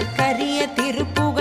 கரிய திருப்புகழ்